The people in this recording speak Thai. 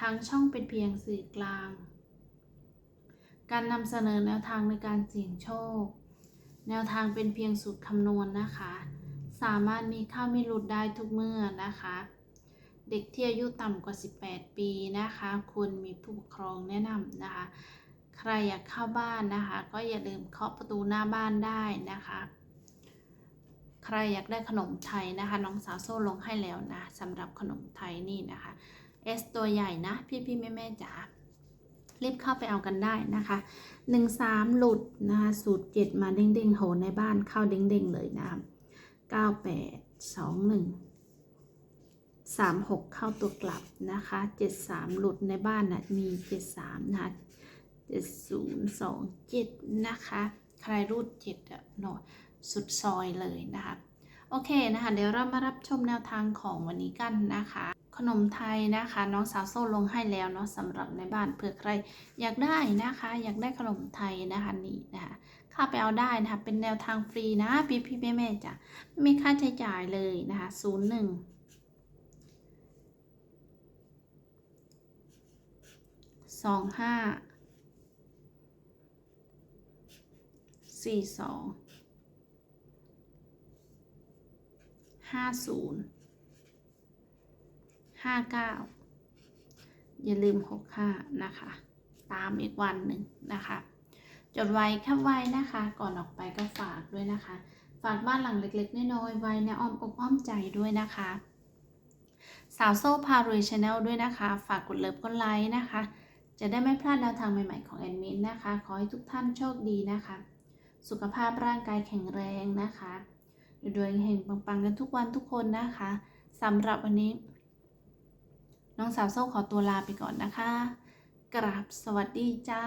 ทางช่องเป็นเพียงสื่อกลาง การนำเสนอแนวทางในการเสี่ยงโชค แนวทางเป็นเพียงสูตรคำนวณนะคะ สามารถมีเข้ามีหลุดได้ทุกเมื่อนะคะ เด็กที่อายุต่ำกว่า 18 ปีนะคะควรมีผู้ปกครองแนะนำนะคะ ใครอยากเข้าบ้านนะคะ ก็อย่าลืมเคาะประตูหน้าบ้านได้นะคะใครอยากได้ขนมไทยนะคะ น้องสาวโซ่ลงให้แล้วนะสำหรับขนมไทยนี่นะคะ เอสตัวใหญ่นะ พี่พี่แม่แม่จ๋ารีบเข้าไปเอากันได้นะคะหนึ่งสามหลุดนะคะสูตรเจ็ดมาเด้งเด้งโหในบ้านเข้าเด้งเด้งเลยนะคะเก้าแปดสองหนึ่งสามหกเข้าตัวกลับนะคะเจ็ดสามหลุดในบ้านนะมีเจ็ดสามนะคะเจ็ดศูนย์สองเจ็ดนะคะ ใครรูดเจ็ดอะเนาะสุดซอยเลยนะคะ โอเคนะคะ เดี๋ยวเรามารับชมแนวทางของวันนี้กันนะคะ ขนมไทยนะคะ น้องสาวโซ่ลงให้แล้วเนาะสำหรับในบ้านเผื่อใคร อยากได้นะคะ อยากได้ขนมไทยนะคะนี่นะคะข้าไปเอาได้นะคะ เป็นแนวทางฟรีนะพี่พี่แม่แม่จ้ะไม่มีค่าใช้จ่ายเลยนะคะศูนย์หนึ่งสองห้าสี่สอง ห้าศูนย์ห้าเก้าอย่าลืมหกห้านะคะ ตามอีกวันหนึ่งนะคะ จดไว้แค่ไว้นะคะ ก่อนออกไปก็ฝากด้วยนะคะ ฝากบ้านหลังเล็กๆน้อยๆไว้ในอ้อมอกอ้อมใจด้วยนะคะ สาวโซ่พารวยชาแนลด้วยนะคะ ฝากกดเลิฟกดไลค์นะคะ จะได้ไม่พลาดแนวทางใหม่ๆของแอดมินนะคะ ขอให้ทุกท่านโชคดีนะคะ สุขภาพร่างกายแข็งแรงนะคะ รวยเฮงปังๆกันทุกวันทุกคนนะคะสำหรับวันนี้ น้องสาวโซ่ขอตัวลาไปก่อนนะคะ กราบสวัสดีจ้า